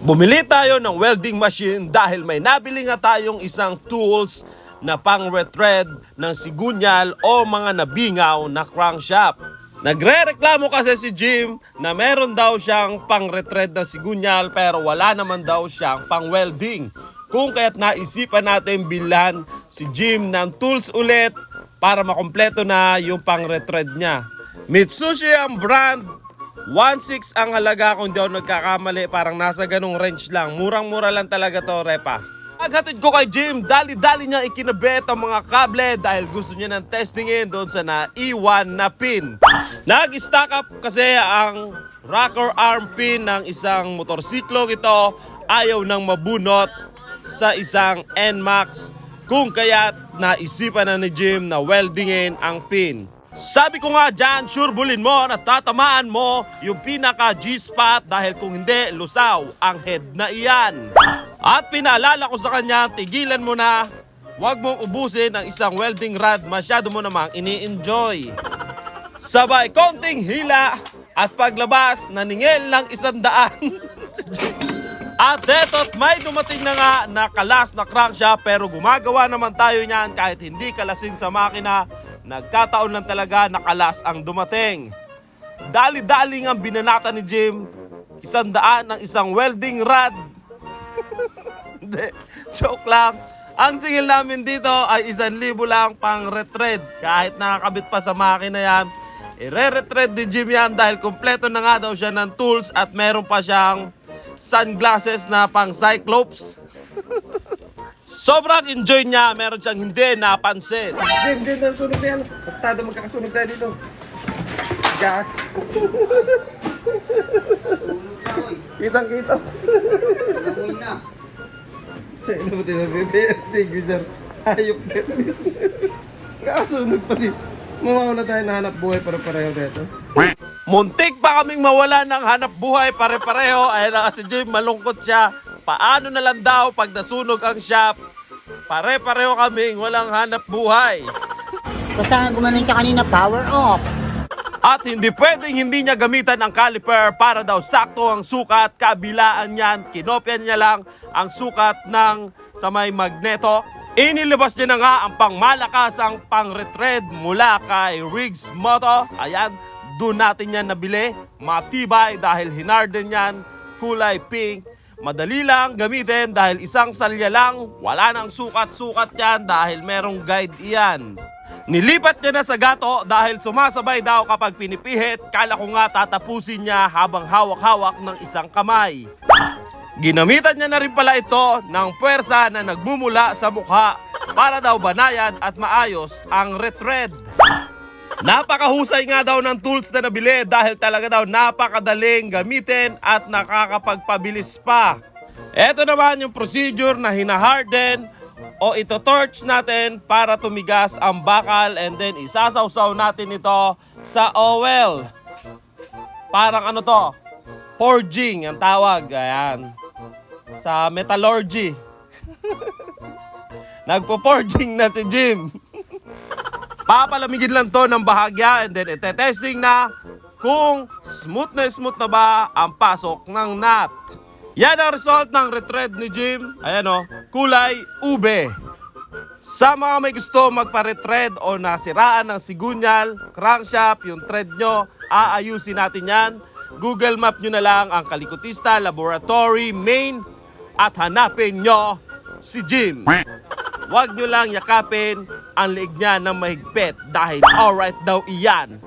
Bumili tayo ng welding machine dahil may nabili nga tayong isang tools na pang retread ng sigunyal o mga nabingaw na crankshaft. Nagre-reklamo kasi si Jim na meron daw siyang pang retread ng sigunyal pero wala naman daw siyang pang welding. Kung kaya't naisipan natin bilhan si Jim ng tools ulit para makompleto na yung pang retread niya. Mitsushi ang brand 1.6 ang halaga kung ako nagkakamali. Parang nasa ganong range lang. Murang-mura lang talaga to, Repa. Paghatid ko kay Jim, dali-dali niya ikinabit ang mga kable dahil gusto niya ng testingin doon sa naiwan na pin. Nag-stack up kasi ang rocker arm pin ng isang motorsiklong ito ayaw nang mabunot sa isang NMAX kung kaya't naisipan na ni Jim na weldingin ang pin. Sabi ko nga dyan, sure bulin mo na tatamaan mo yung pinaka G-spot dahil kung hindi, lusaw ang head na iyan. At pinaalala ko sa kanya, tigilan mo na, huwag mong ubusin ang isang welding rod, masyado mo namang ini-enjoy. Sabay konting hila at paglabas, naningil ng isang daan. At eto't may dumating na nga na kalas na crankshaft pero gumagawa naman tayo niyan kahit hindi kalasin sa makina. Nagkataon lang talaga na kalas ang dumating. Dali-dali ang binanata ni Jim. Isang daan ng isang welding rod. Hindi, joke lang. Ang singil namin dito ay isang libo lang pang retread. Kahit nakakabit pa sa makina yan, ire-retread ni Jim yan dahil kompleto na nga daw siya ng tools at meron pa siyang sunglasses na pang cyclops. Sobrang enjoy niya, meron siyang hindi napansin. Jim, Jim, ang sunog na yan. Pagtado magkakasunog tayo dito. Jack. Kitang kita. Namuhin na. Sa ino mo tinabibigay. Thank you, sir. Hayop din. Kakasunog pa din. Mawawala tayo na hanap buhay para pareho dito. Muntik pa kaming mawala ng hanap buhay pare-pareho. Ayun na kasi Jim, malungkot siya. Paano na lang daw pag nasunog ang shop? Pare-pareho kaming walang hanap buhay. Basta gumanon siya kanina, power off. At hindi pwedeng hindi niya gamitan ang caliper para daw sakto ang sukat. Kabilaan niyan, kinopyan niya lang ang sukat ng sa may magneto. Inilabas niya na nga ang pangmalakasang pang-retread mula kay Riggs Moto. Ayan, doon natin yan nabili. Matibay dahil hinarden yan, kulay pink. Madali lang gamitin dahil isang salya lang, wala nang sukat-sukat yan dahil merong guide iyan. Nilipat niya na sa gato dahil sumasabay daw kapag pinipihit, kala ko nga tatapusin niya habang hawak-hawak ng isang kamay. Ginamitan niya na rin pala ito ng puwersa na nagmumula sa mukha para daw banayad at maayos ang retread. Napakahusay nga daw ng tools na nabili dahil talaga daw napakadaling gamitin at nakakapagpabilis pa. Ito naman yung procedure na hinaharden o ito torch natin para tumigas ang bakal and then isasawsaw natin ito sa oil. Parang ano to? Forging ang tawag. Ayan. Sa metallurgy. Nagpo-forging na si Jim. Papalamigin lang to ng bahagya and then ite-testing na kung smooth na smooth na ba ang pasok ng nut. Yan ang result ng retread ni Jim. Ayan o, kulay ube. Sa mga may gusto magpa-retread o nasiraan ng sigunyal, crankshaft, yung thread nyo, aayusin natin yan. Google Map nyo na lang ang Kalikutista Laboratory Main at hanapin nyo si Jim. Huwag nyo lang yakapin ang liig niya ng mahigpit dahil alright daw iyan.